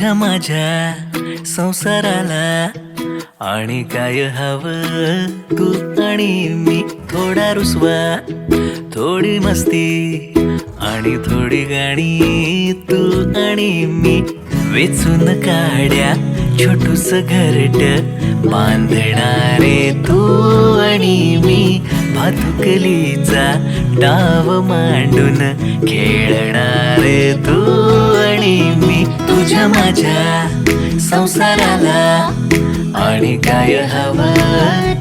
तुझ्या माझ्या संसाराला आणि काय हवं तू आणि मी? थोडा रुसवा थोडी मस्ती आणि थोडी गाणी तू आणि मी. वेचून काढ्या छोटूस घरट बांधणारे तू आणि मी. भातुकलीचा डाव मांडून खेळणार माझ्या माझ्या संसाराला. आणि काय हवा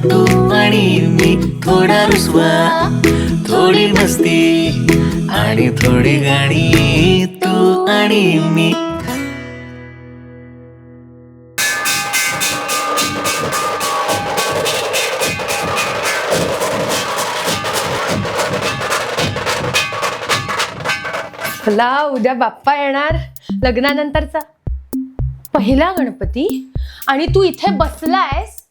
तू आणि मी? थोडा रुसवा थोडी मस्ती आणि थोडी गाणी. तू आणि मी. मला उद्या बाप्पा येणार. लग्नानंतरचा. पहिला गणपती आणि तू इथे बसलायस?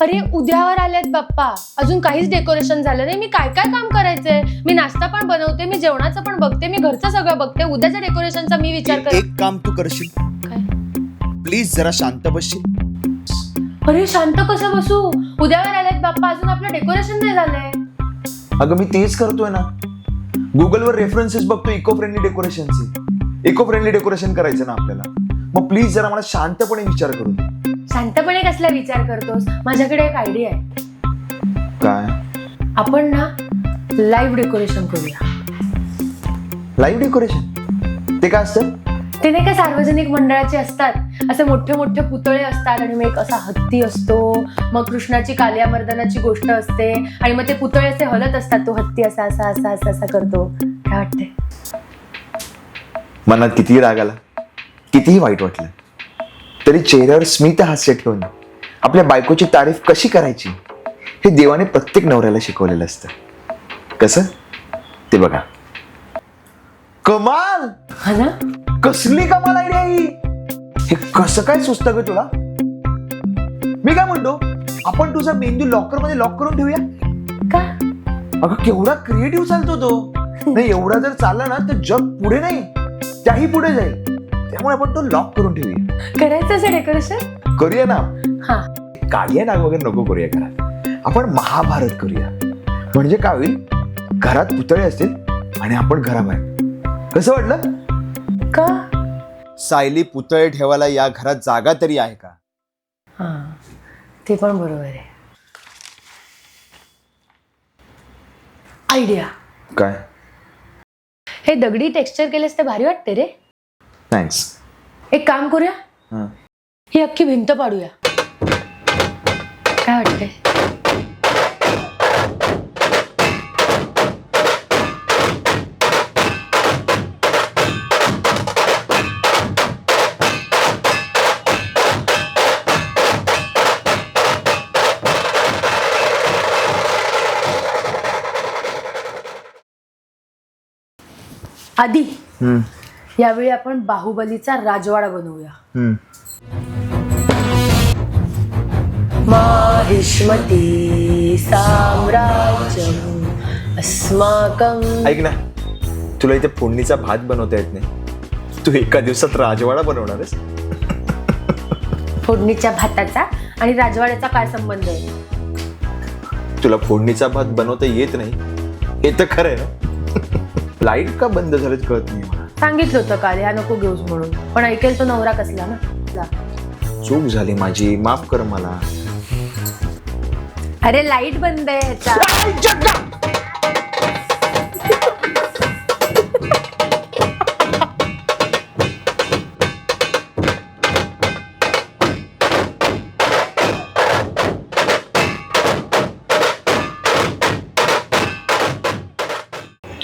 अरे उद्यावर आलेत बाप्पा. अजून काहीच डेकोरेशन झालं नाही. मी काय काय काम करायचंय? मी नाश्ता पण बनवते मी जेवणाचं पण बघते मी घरचं सगळं बघते. उद्याच्या डेकोरेशनचा मी विचार कर एक काम तू करशील. काय? प्लीज जरा शांत बसशील. अरे शांत कसं बसू? उद्यावर आलेत बाप्पा अजून आपलं डेकोरेशन नाही झालंय. अगं मी तेच करतोय ना. गुगलवर रेफरन्सेस बघतो इको फ्रेंडली डेकोरेशनचे इको फ्रेंडली डेकोरेशन करायचं ना आपल्याला. मग प्लीज जरा मला शांतपणे विचार करू दे. शांतपणे कसला विचार करतोस? माझ्याकडे एक आयडिया आहे. काय? आपण ना लाईव्ह डेकोरेशन करूया. लाईव्ह डेकोरेशन ते काय असतं? ते नाही का सार्वजनिक मंडळाचे असतात. असे मोठे मोठे पुतळे असतात आणि मग एक असा हत्ती असतो. मग कृष्णाची कालिया मर्दनाची गोष्ट असते. आणि मग ते पुतळे असे हलत असतात. तो हत्ती असा असा असा असा असा करतो. काय वाटते मनात कितीही राग आला कितीही वाईट वाटलं तरी चेहऱ्यावर स्मित हास्य ठेवून आपल्या बायकोची तारीफ कशी करायची हे देवाने प्रत्येक नवऱ्याला शिकवलेलं असतं. कसं? ते बघा. कमाल! हा ना? कसली कमाल आयडिया ही! हे कसं काय सुचतं ग तुला? मी काय म्हणतो आपण तुझा मेंदू लॉकरमध्ये लॉक करून ठेवूया? का? अगं केवढा क्रिएटिव्ह चालतो तो. नाही एवढा जर चालला ना तर जग पुढे नाही. त्याही पुढे जाईल त्यामुळे आपण तो लॉक करून ठेवूया. करायचं असं डेकोरेशन करूया ना? हा. कालिया नाग वगैरे नको करूया घरात. आपण महाभारत करूया. म्हणजे काय होईल? घरात पुतळे असतील आणि आपण घराबाहेर. कसं वाटलं? का? सायली पुतळे ठेवायला या घरात जागा तरी आहे का? हा ते पण बरोबर आहे. आयडिया काय? हे दगडी टेक्स्चर केलेस ते भारी वाटते रे. थँक्स एक काम करूया? हां. ही अख्खी भिंत पाडूया. काय वाटते आधी यावेळी आपण बाहुबलीचा राजवाडा बनवूया. माहिष्मती साम्राज्यम अस्माकं ऐक ना तुला इथे फोडणीचा भात बनवता येत नाही. तू एका दिवसात राजवाडा बनवणारस फोडणीच्या भाताचा आणि राजवाड्याचा काय संबंध आहे? तुला फोडणीचा भात बनवता येत नाही. हे तर खरं आहे ना? लाइट का बंद झालं कळत नाही मला. सांगितलं होतं काल ह्या नको घेऊस म्हणून. पण ऐकेल तो नवरा कसला ना? जा. चूक झाली माझी माफ कर मला. अरे लाइट बंद आहे ह्याचा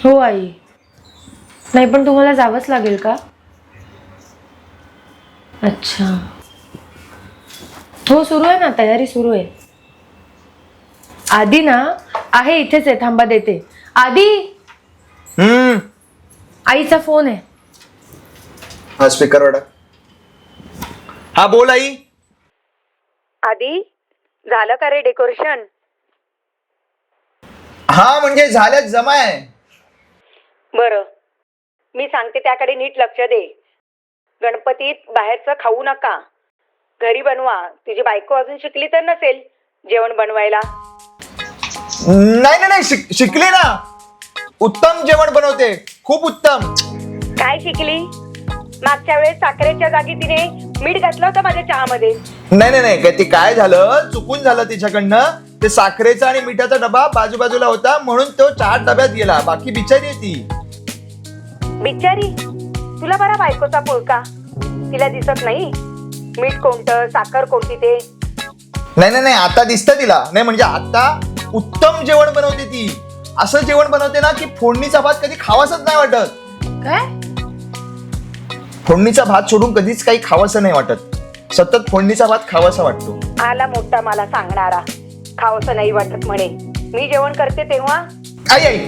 हो आई. नाही पण तुम्हाला जावंच लागेल का? अच्छा. हो सुरू आहे ना तयारी सुरू आहे. आधी ना आहे इथेच आहे थांबा देते. आधी हम्म. आईचा फोन आहे. हा स्पीकर वाडा हा बोल आई. आधी झालं का रे डेकोरेशन हा म्हणजे झाल्यात जमाय. बरं. मी सांगते त्याकडे नीट लक्ष दे. गणपतीत बाहेरचं खाऊ नका. घरी बनवा. तुझी बायको अजून शिकली तर नसेल जेवण बनवायला. नाही नाही नाही शिक- शिकली ना. उत्तम जेवण बनवते. खूप उत्तम. काय शिकली? मागच्या वेळेस साखरेच्या जागी तिने मीठ घातलं होतं माझ्या चहामध्ये. नाही नाही नाही. काय ते काय झालं? चुकून झालं तिच्याकडनं. ते साखरेचा आणि मिठाचा डबा बाजूबाजूला होता म्हणून तो चार डब्यात गेला. बाकी बिचारी आहे ती बिचारी तुला बरा बायकोचा पुळका. तिला दिसत नाही. मीठ कोणतं साखर कोणती ते. नाही नाही नाही आता दिसतं तिला. नाही म्हणजे आता उत्तम जेवण बनवते ती. असं जेवण बनवते ना की फोडणीचा भात कधी खावासच नाही वाटत. काय? फोडणीचा भात सोडून कधीच काही खावंसं नाही वाटत. सतत फोडणीचा भात खावासा वाटतो. आला मोठा मला सांगणारा. खावंसं नाही वाटत म्हणे. मी जेवण करते तेव्हा. आई आई.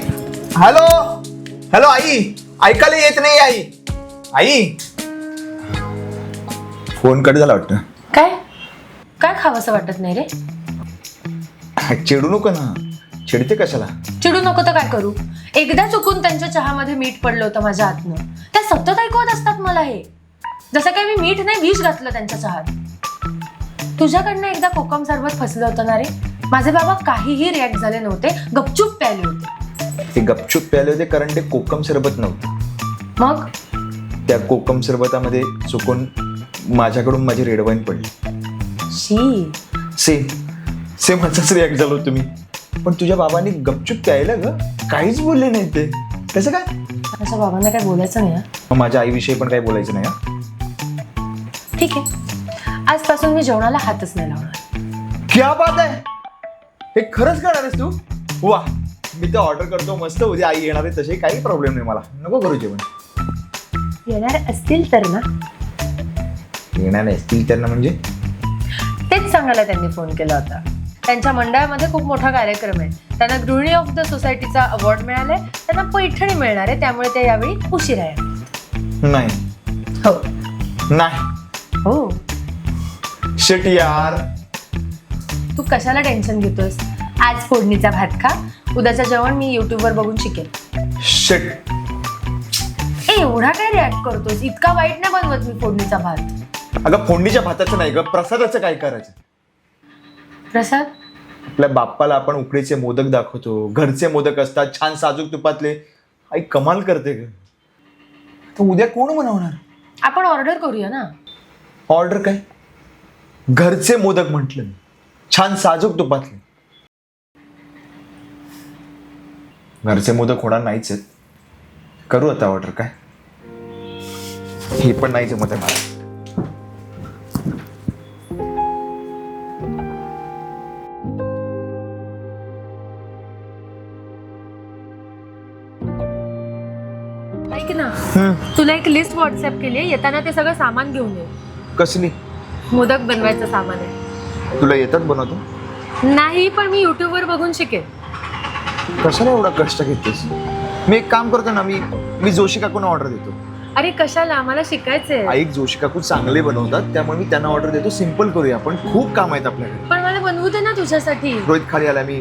हॅलो हॅलो आई? ऐकायला येत नाही आई. आई. फोन कट झाला वाटतं. काय? काय खावंसं वाटत नाही रे? चिडू नको ना. चिडते कशाला? चिडू नको तर काय करू? एकदा चुकून त्यांच्या चहामध्ये मीठ पडलं होतं माझ्या हातनं त्या सतत ऐकवत असतात मला हे. जसं काही मी मीठ नाही विष घातलं त्यांच्या चहात. तुझ्याकडनं एकदा कोकम सरबत फसलं होतं ना रे? माझे बाबा काहीही रिॲक्ट झाले नव्हते गपचूप प्याले होते. ते गपचूप प्याले होते कारण ते कोकम सरबत नव्हतं. मग? त्या कोकम सरबतामध्ये चुकून माझ्याकडून माझी रेड वाईन पडली. शी. सेम सेम असंच रिॲक्ट झालो तुम्ही पण तुझ्या बाबांनी गपचूप प्यायला ग. काहीच बोलले नाही ते. कसं काय? माझ्या बाबांना काय बोलायचं नाही हं? मग माझ्या आईविषयी पण काही बोलायचं नाही हं? ठीक आहे. आजपासून मी जेवणाला हातच नाही लावणार. क्या बात आहे! हे खरंच करणार आहेस तू? वा मी तर ऑर्डर करतो मस्त. उद्या आई येणार आहे तसे काही प्रॉब्लेम नाही मला. नको करू जेवण. येणार असतील तर ना. येणार नाही ती त्यांना म्हणजे? तेच सांगायला त्यांनी फोन केला होता. त्यांच्या मंडळामध्ये खूप मोठा कार्यक्रम आहे. त्यांना गृहिणी ऑफ द सोसायटीचा अवॉर्ड मिळालाय. त्यांना पैठणी मिळणार आहे. त्यामुळे ते यावेळी उशिरा आहे. नाही. हो. नाही. हो. शिट यार. तू कशाला टेन्शन घेतोस? आज फोडणीचा भात खा. उद्याचं जेवण मी युट्यूबवर बघून शिकेल शिट ए एवढा रिॲक्ट करतोस? इतका वाईट नाही बनवत मी फोडणीचा भात. अगं फोडणीच्या भाताचं नाही ग प्रसादाचं काय करायचं? प्रसाद? आपल्या बाप्पाला आपण उकडीचे मोदक दाखवतो घरचे मोदक असतात छान साजूक तुपातले. आई कमाल करते ग. तर उद्या कोण बनवणार? आपण ऑर्डर करूया ना. ऑर्डर काय? घरचे मोदक म्हटलं मी. छान साजूक तुपातले. घरचे मोदक होणार नाहीच आहेत. करू आता ऑर्डर काय? हे पण नाहीच आहे मोदक मला. ऐक ना तुला एक लिस्ट व्हॉट्सअप केली आहे येताना ते सगळं सामान घेऊन ये. कसली? मोदक बनवायचं सामान आहे. तुला येतात बनवतो? नाही पण मी युट्यूबवर बघून शिकेल कशाला एवढा कष्ट घेतेस? मी एक काम करतो ना मी मी जोशी काकूंना ऑर्डर देतो. अरे कशाला? आम्हाला शिकायचंय. ऐक जोशी काकू चांगले बनवतात त्यामुळे मी त्यांना ऑर्डर देतो. सिंपल करूया आपण. खूप काम आहेत आपल्याकडे. पण मला बनवू दे ना तुझ्यासाठी. रोहित खाली आला मी.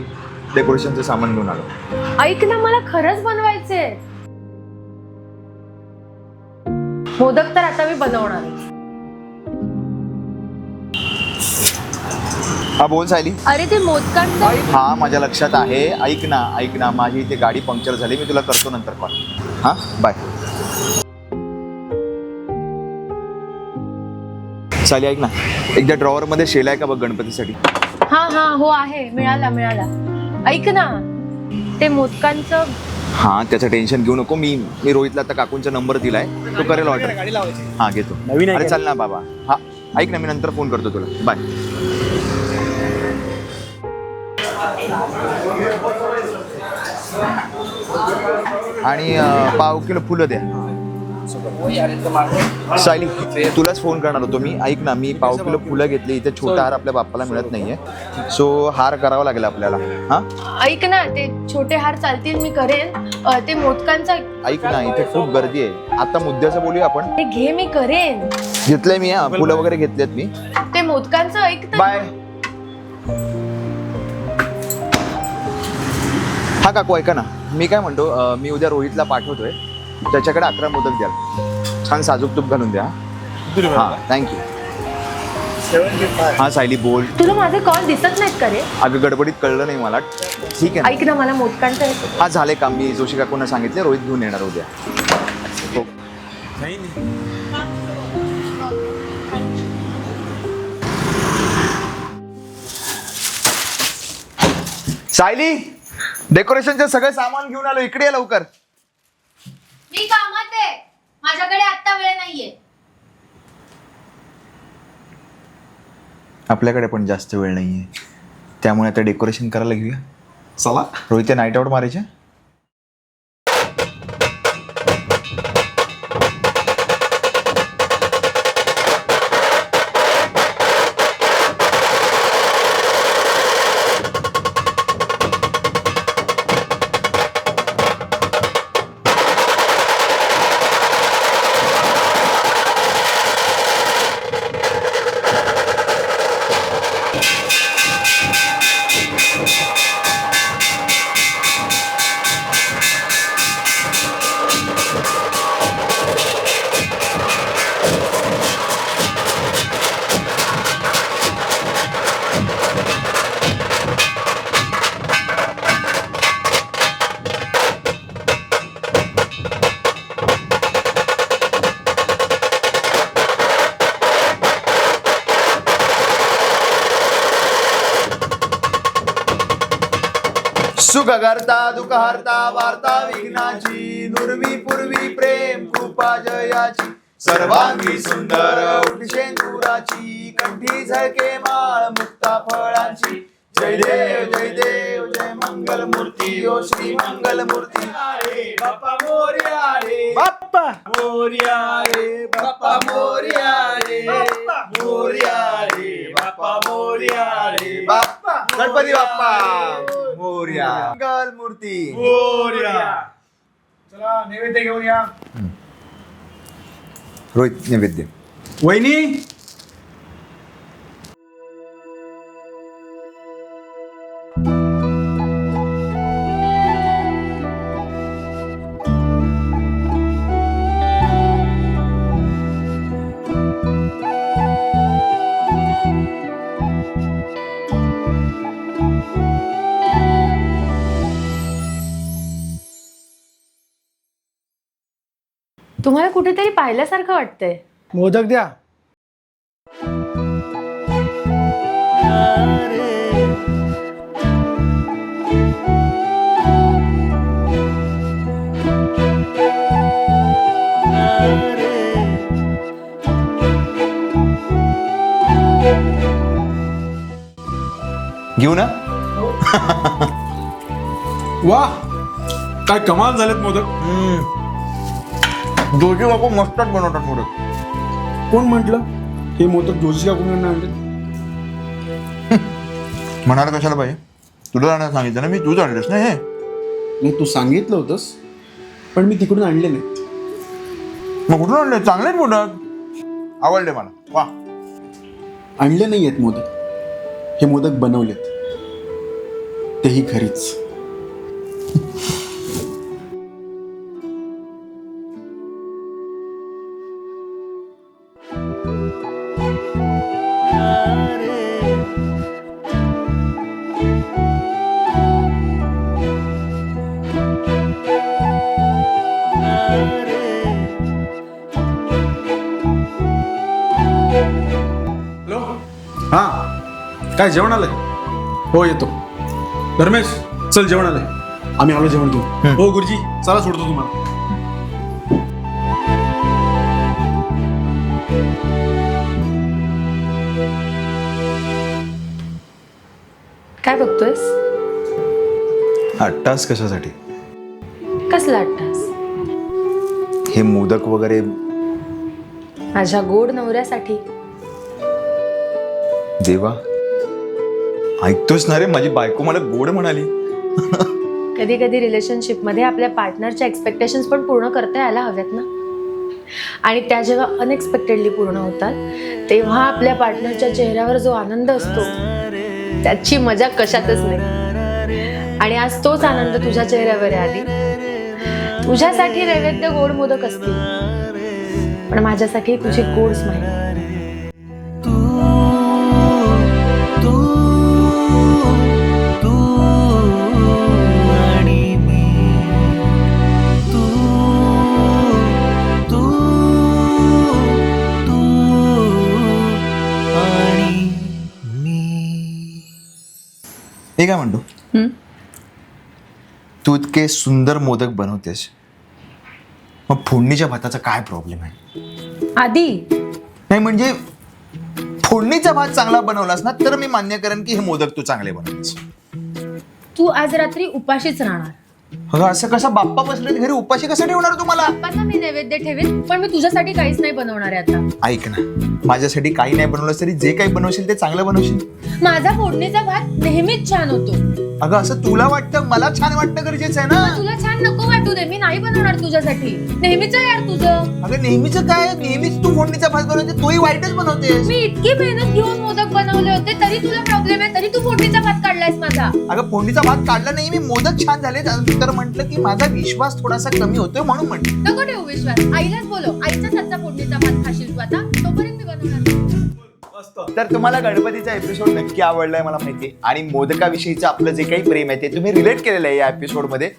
डेकोरेशनचं सामान घेऊन आलो. ऐक ना मला खरंच बनवायचे मोदक तर आता मी बनवणार हा बोल सायली. अरे ते मोदकांचं? हा माझ्या लक्षात आहे. ऐक ना ऐक ना. माझी इथे गाडी पंक्चर झाली. मी तुला करतो नंतर कॉल हा? बाय सायली ऐक ना. एकदा ड्रॉवर मध्ये शेल आहे का बघ गणपतीसाठी? हा हा हो आहे. मिळाला मिळाला. ऐक ना ते मोदकांचं हा त्याचं टेन्शन घेऊ नको. मी मी रोहितला आता काकूंचा नंबर दिलाय. तो करेल ऑर्डर हा घेतो. अरे चल ना बाबा. हा ऐक ना मी नंतर फोन करतो तुला. बाय आणि अं, पाव किलो फुलं द्या. सायली तुलाच फोन करणार होतो मी. ऐक ना मी पाव किलो फुलं घेतली. इथे छोटा हार आपल्या बाप्पाला मिळत नाहीये. सो हार करावा लागेल आपल्याला. हा? ऐक ना ते छोटे हार चालतील मी करेन. अ, ते मोदकांचं ऐक ना इथे खूप गर्दी आहे. आता मुद्द्याचं बोलूया आपण. ते घे मी करेन. घेतलंय मी हा. फुलं वगैरे घेतलेत मी. ते मोदकांचं ऐक तर. बाय. हा काकू ऐका ना. मी काय म्हणतो अं, मी उद्या रोहितला पाठवतोय. त्याच्याकडे अकरा मोदक द्याल. छान साजूक तूप घालून द्या. हा थँक्यू हा सायली बोल. तुला माझे कॉल दिसत नाहीत का रे? अगं गडबडीत कळलं नाही मला. ठीक आहे ऐक ना मला मोठकांचं येतं. हा झाले काम. मी जोशी काकूंना सांगितले रोहित घेऊन येणार उद्या. हो. सायली डेकोरेशनचं सगळं सामान घेऊन आलो. इकडे ये लवकर. मी कामात आहे. माझ्याकडे आता वेळ नाहीये. आपल्याकडे पण जास्त वेळ नाहीये. त्यामुळे आता डेकोरेशन करायला घेऊया. चला. रोहित नाईट आउट मारायचे? सुख करता दुख हरता वार्ता विघ्नाची नुरवी पूर्वी प्रेम कृपा जयाची. सर्वांगी सुंदर उठशेंदुराची कंठी झळके माळ मुक्ता फळांची. जय देव जय देव. मंगल मूर्ती ओ श्री मंगल मूर्ती रे बाप्पा. मोर्या रे बाप्पा मोर्या रे बाप्पा. मोर्या रे मोर्या रे बाप्पा. मोर्या रे बाप्पा. गणपती बाप्पा मोर्या मंगल मूर्ती चला नैवेद्य घेऊन या. रोहित नैवेद्य. वहिनी? तुम्हाला कुठेतरी पाहिल्यासारखं वाटतंय. मोदक द्या. घेऊ ना? वा काय कमाल झालेत मोदक. दोघे बापू मस्तच बनवतात मोदक कोण म्हटलं? हे मोदक जोशी का कोण आणले म्हणाला कशाला पाहिजे तुला जाण्याला सांगितलं ना मी तूच आणलंस ना हे? नाही तू सांगितलं होतंस पण मी तिकडून आणले नाहीत. मग कुठून आणले? चांगले मोदक. आवडले मला. वा. आणले नाही आहेत मोदक. हे मोदक बनवलेत. तेही घरीच हॅलो? हा. काय जेवण आलंय? हो येतो. धर्मेश चल जेवण आलंय. आम्ही आलो जेवण घेऊ हो गुरुजी चला सोडतो तुम्हाला. काय बघतोयस? आठ कशासाठी? कसला अट्टास हे मोदक वगैरे माझ्या गोड नवऱ्यासाठी. देवा ऐकतोच ना रे माझी बायको मला गोड म्हणाली. कधी कधी रिलेशनशिपमध्ये आपल्या पार्टनरच्या एक्सपेक्टेशन्स पण पूर्ण करता यायला हव्यात ना? आणि त्या जेव्हा अनएक्सपेक्टेडली पूर्ण होतात तेव्हा आपल्या पार्टनरच्या चेहऱ्यावर जो आनंद असतो त्याची मजा कशातच नाही. आणि आज तोच आनंद तुझ्या चेहऱ्यावर आहे आधी तुझ्यासाठी नैवेद्य गोड मोदक असतील पण माझ्यासाठी तुझी गोड स्माईल हे काय म्हणतो? तू इतके सुंदर मोदक बनवतेस. मग फोडणीच्या भाताचा काय प्रॉब्लेम आहे? आधी. नाही म्हणजे फोडणीचा भात चांगला बनवलास ना तर मी मान्य करेन की हे मोदक तू चांगले बनवतेस. तू आज रात्री उपाशीच राहणार. अगं असं कसं बाप्पा बसले घरी उपाशी कसं ठेवणार तुम्हाला? बाप्पांना मी नैवेद्य ठेवेन पण मी तुझ्यासाठी काहीच नाही बनवणार आहे आता. ऐक ना माझ्यासाठी काही नाही बनवलं तरी जे काही बनवशील ते चांगलं बनवशील. माझा फोडणीचा भात नेहमीच छान होतो. अगं असं तुला वाटतं मला छान वाटणं गरजेचं आहे ना? तुला छान नको वाटू दे. मी नाही बनवणार तुझ्यासाठी. नेहमीच आहे यार तुझं. अगं नेहमीच काय? नेहमीच तू फोडणीचा भात बनवते तोही वाईटच बनवतेस. मी इतकी मेहनत घेऊन मोदक बनवले होते तरी तुला प्रॉब्लेम आहे तरी तू फोडणीचा भात काढलायस माझा. अगं फोडणीचा भात काढला नाही मी मोदक छान झाले. तर म्हटलं की माझा विश्वास थोडासा कमी होतोय म्हणून म्हटलं. नको ठेवू विश्वास. आईलाच बोलो आईच्याच हातचा फोडणीचा भात खाशील तू आता. तोपर्यंत मी बनवणार. तर तुम्हाला गणपतीचा एपिसोड नक्की आवडलाय मला माहिती आणि मोदकाविषयीचं आपलं जे काही प्रेम आहे ते तुम्ही रिलेट केलेलं आहे या एपिसोडमध्ये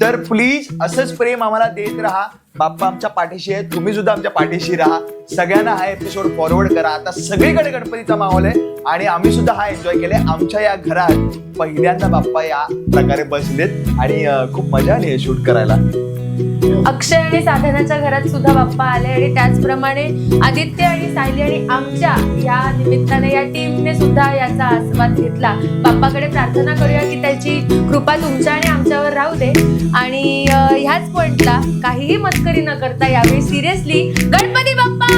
तर प्लीज असंच प्रेम आम्हाला देत राहा. बाप्पा आमच्या पाठीशी आहे तुम्ही सुद्धा आमच्या पाठीशी राहा. सगळ्यांना हा एपिसोड फॉरवर्ड करा. आता सगळीकडे गणपतीचा माहोल आहे. आणि आम्ही सुद्धा हा एन्जॉय केलाय. आमच्या या घरात पहिल्यांदा बाप्पा या प्रकारे बसलेत. आणि खूप मजा आली शूट करायला. अक्षय आणि साधनाच्या घरात सुद्धा बाप्पा आले आणि त्याचप्रमाणे आदित्य आणि सायली आणि आमच्या या निमित्ताने या टीमने सुद्धा याचा आस्वाद घेतला. बाप्पाकडे प्रार्थना करूया की त्याची कृपा तुमच्या आणि आमच्यावर राहू दे. आणि ह्याच पॉइंटला काहीही मस्करी न करता यावेळी सिरियसली गणपती बाप्पा!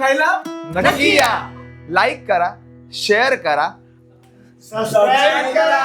खायला नक्की या. लाईक करा शेअर करा ¡Sastángala!